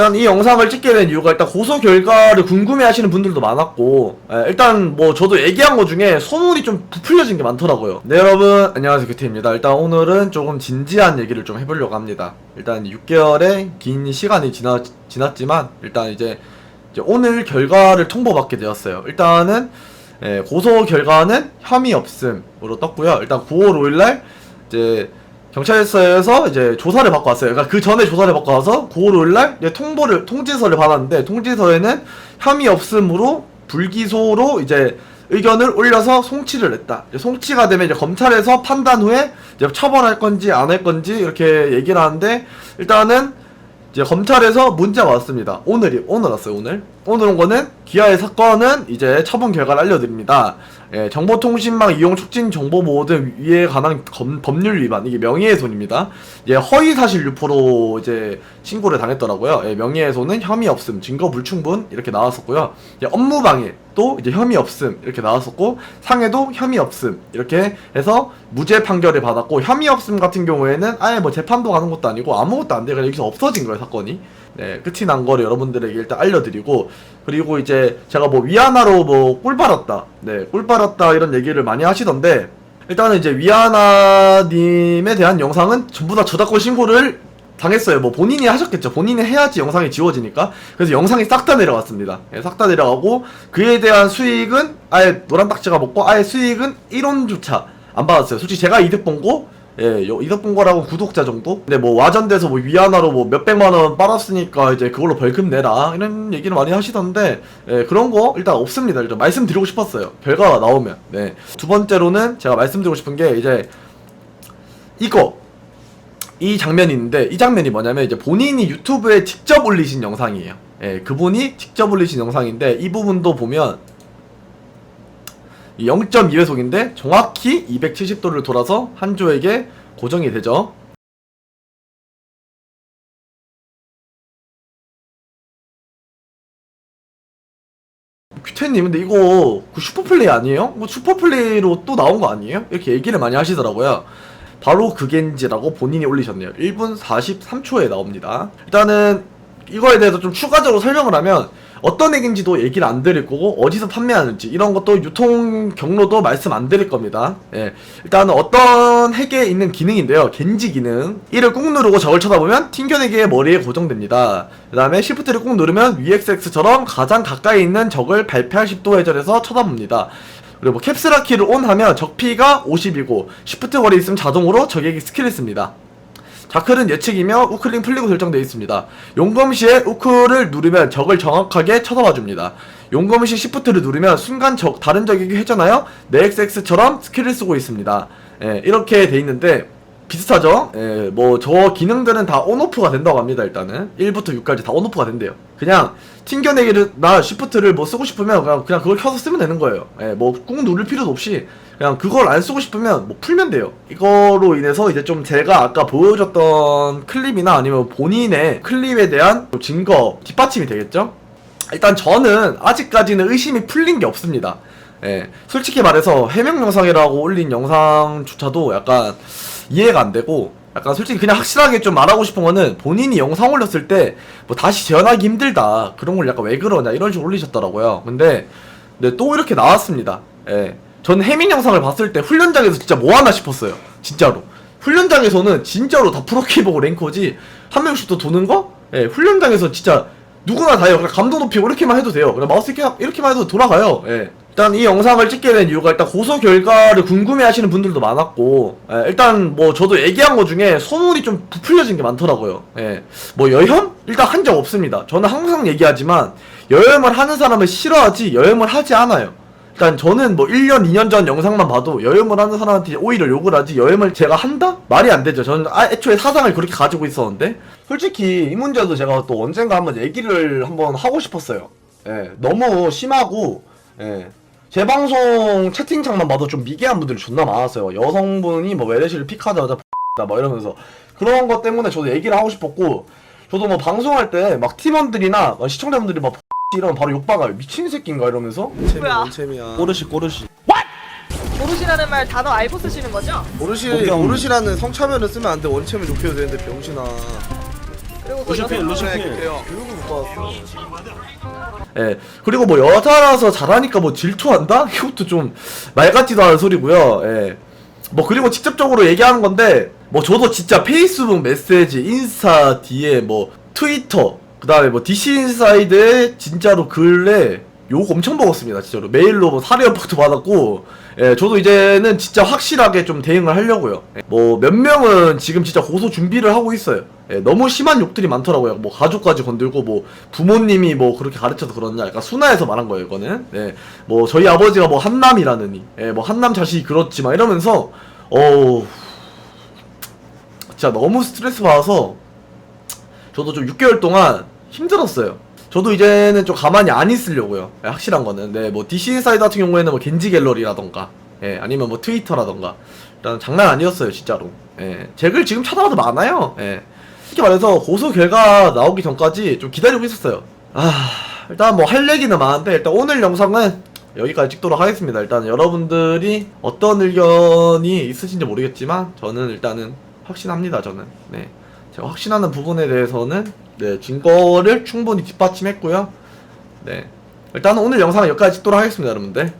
일단 이 영상을 찍게 된 이유가 일단 고소 결과를 궁금해 하시는 분들도 많았고 예, 일단 뭐 저도 얘기한 것 중에 소문이 좀 부풀려진 게 많더라고요. 네 여러분. 안녕하세요. 규태입니다. 일단 오늘은 조금 진지한 얘기를 좀 해보려고 합니다. 일단 6개월의 긴 시간이 지나, 지났지만 일단 이제, 이제 오늘 결과를 통보받게 되었어요. 일단은 예, 고소 결과는 혐의 없음으로 떴고요. 일단 9월 5일날 이제 경찰서에서 이제 조사를 받고 왔어요. 그러니까 그 전에 조사를 받고 와서 9월 5일날 이제 통보를 통지서를 받았는데 통지서에는 혐의 없음으로 불기소로 이제 의견을 올려서 송치를 했다. 이제 송치가 되면 이제 검찰에서 판단 후에 이제 처벌할 건지 안 할 건지 이렇게 얘기를 하는데 일단은 이제 검찰에서 문자가 왔습니다. 오늘이 오늘 왔어요. 오늘 오늘 온 거는 기아의 사건은 이제 처분 결과를 알려드립니다. 예, 정보통신망 이용 촉진 정보 보호 등 위에 관한 검- 법률 위반 이게 명예훼손입니다. 예, 허위사실 유포로 이제 신고를 당했더라고요. 예, 명예훼손은 혐의 없음, 증거 불충분 이렇게 나왔었고요. 예, 업무방해 또 이제 혐의 없음 이렇게 나왔었고 상해도 혐의 없음 이렇게 해서 무죄 판결을 받았고 혐의 없음 같은 경우에는 아예 뭐 재판도 가는 것도 아니고 아무것도 안 돼. 그냥 여기서 없어진 거예요 사건이. 네, 끝이 난 거를 여러분들에게 일단 알려드리고 그리고 이제 제가 뭐 위안화로 뭐 꿀 빨았다, 네, 꿀 빨았다 이런 얘기를 많이 하시던데 일단은 이제 위안화님에 대한 영상은 전부 다 저작권 신고를 당했어요. 뭐 본인이 하셨겠죠. 본인이 해야지 영상이 지워지니까. 그래서 영상이 싹 다 내려갔습니다. 예, 싹다 내려가고 그에 대한 수익은 아예 노란 딱지가 먹고 아예 수익은 1원조차 안 받았어요. 솔직히 제가 이득 본 거, 예, 본 거라고 구독자 정도? 근데 뭐 와전돼서 뭐 위안화로 뭐 몇백만 원 빨았으니까 이제 그걸로 벌금 내라 이런 얘기를 많이 하시던데 예, 그런 거 일단 없습니다. 일단 말씀드리고 싶었어요. 결과가 나오면. 네. 두 번째로는 제가 말씀드리고 싶은 게 이제 이거 이 장면이 있는데 이 장면이 뭐냐면 이제 본인이 유튜브에 직접 올리신 영상이에요. 예, 그분이 직접 올리신 영상인데 이 부분도 보면 0.2회속인데 정확히 270도를 돌아서 한조에게 고정이 되죠. 큐테님 근데 이거 그 슈퍼플레이 아니에요? 뭐 슈퍼플레이로 또 나온 거 아니에요? 이렇게 얘기를 많이 하시더라고요. 바로 그겐지라고 본인이 올리셨네요. 1분 43초에 나옵니다. 일단은 이거에 대해서 좀 추가적으로 설명을 하면 어떤 액인지도 얘기를 안 드릴 거고 어디서 판매하는지 이런 것도 유통 경로도 말씀 안 드릴 겁니다. 예. 일단은 어떤 핵에 있는 기능인데요. 겐지 기능. 이를 꾹 누르고 저걸 쳐다보면 튕겨내기의 머리에 고정됩니다. 그 다음에 Shift를 꾹 누르면 VXX처럼 가장 가까이 있는 적을 발표할 10도 회전에서 쳐다봅니다. 그리고 뭐 캡슐라 키를 온 하면 적피가 50이고 Shift 거리 있으면 자동으로 적에게 스킬을 씁니다. 자클은 예측이며 우클링 풀리고 설정되어 있습니다. 용검 시에 우클을 누르면 적을 정확하게 쳐다봐 줍니다. 용검 시 시프트를 누르면 순간 적 다른 적에게 회전하여 네XX처럼 스킬을 쓰고 있습니다. 예, 이렇게 돼 있는데 비슷하죠? 예, 뭐 저 기능들은 다 온오프가 된다고 합니다. 일단은 1부터 6까지 다 온오프가 된대요. 그냥 튕겨내기를 나 시프트를 뭐 쓰고 싶으면 그냥 그냥 그걸 켜서 쓰면 되는 거예요. 예, 뭐 꾹 누를 필요도 없이 그냥 그걸 안 쓰고 싶으면 뭐 풀면 돼요. 이거로 인해서 이제 좀 제가 아까 보여줬던 클립이나 아니면 본인의 클립에 대한 증거 뒷받침이 되겠죠? 일단 저는 아직까지는 의심이 풀린 게 없습니다. 예, 솔직히 말해서 해명 영상이라고 올린 영상조차도 약간 이해가 안 되고 약간 솔직히 그냥 확실하게 좀 말하고 싶은 거는 본인이 영상 올렸을 때 뭐 다시 재현하기 힘들다 그런 걸 약간 왜 그러냐 이런 식으로 올리셨더라고요. 근데 네, 또 이렇게 나왔습니다. 예. 전 해민 영상을 봤을 때 훈련장에서 진짜 뭐 하나 싶었어요. 진짜로. 훈련장에서는 진짜로 다 프로키 보고 랭커지 한 명씩 또 도는 거? 예, 훈련장에서 진짜 누구나 다요. 그냥 감도 높이고 이렇게만 해도 돼요. 그냥 마우스 이렇게, 이렇게만 해도 돌아가요. 예. 일단 이 영상을 찍게 된 이유가 일단 고소 결과를 궁금해 하시는 분들도 많았고, 예, 일단 뭐 저도 얘기한 것 중에 소문이 좀 부풀려진 게 많더라고요. 예. 뭐 여혐? 일단 한 적 없습니다. 저는 항상 얘기하지만 여혐을 하는 사람을 싫어하지 여혐을 하지 않아요. 일단 저는 뭐 1년, 2년 전 영상만 봐도 여혐을 하는 사람한테 오히려 욕을 하지 여혐을 제가 한다? 말이 안 되죠. 저는 아, 애초에 사상을 그렇게 가지고 있었는데 솔직히 이 문제도 제가 또 언젠가 한번 얘기를 한번 하고 싶었어요. 예, 너무 심하고 예. 제 방송 채팅창만 봐도 좀 미개한 분들이 존나 많았어요. 여성분이 뭐 외래시를 픽하자마자 X다 뭐 이러면서 그런 것 때문에 저도 얘기를 하고 싶었고 저도 뭐 방송할 때 막 팀원들이나 막 시청자분들이 막 이러면 바로 욕박아요. 미친 새끼인가 이러면서 뭐야? 원챔이야. 꼬르시 꼬르시 모르시라는 말 단어 알고 쓰시는 거죠? 오르시. 오르시라는 성차별을 쓰면 안 돼. 원챔을 욕해도 되는데 병신아. 그 루시필 여성 루시필 그래요. 예. 그리고 뭐 여자라서 잘하니까 뭐 질투한다? 이것도 좀 말 같지도 않은 소리고요. 예. 뭐 그리고 직접적으로 얘기하는 건데 뭐 저도 진짜 페이스북 메시지, 인스타 뒤에 뭐 트위터, 그다음에 뭐 DC 인사이드에 진짜로 근래 욕 엄청 먹었습니다. 진짜로 메일로 뭐 사례 연락도 받았고 예, 저도 이제는 진짜 확실하게 좀 대응을 하려고요. 예, 뭐몇 명은 지금 진짜 고소 준비를 하고 있어요. 예, 너무 심한 욕들이 많더라고요. 뭐 가족까지 건들고 뭐 부모님이 뭐 그렇게 가르쳐서 그러냐. 약간 순화해서 말한 거예요, 이거는. 예, 뭐 저희 아버지가 뭐 한남이라느니, 예, 뭐 한남 자식이 그렇지 막 이러면서 어 진짜 너무 스트레스 받아서 저도 좀 6개월 동안 힘들었어요. 저도 이제는 좀 가만히 안 있으려고요. 예, 확실한 거는. 네, 뭐 DC 인사이드 같은 경우에는 뭐 겐지 갤러리라던가, 예, 아니면 뭐 트위터라던가. 일단 장난 아니었어요, 진짜로. 예, 제 글 지금 찾아봐도 많아요. 예. 솔직히 말해서 고소 결과 나오기 전까지 좀 기다리고 있었어요. 아, 일단 뭐 할 얘기는 많은데 일단 오늘 영상은 여기까지 찍도록 하겠습니다. 일단 여러분들이 어떤 의견이 있으신지 모르겠지만 저는 일단은 확신합니다. 저는 네 제가 확신하는 부분에 대해서는 네 증거를 충분히 뒷받침했고요. 네 일단 오늘 영상은 여기까지 찍도록 하겠습니다, 여러분들.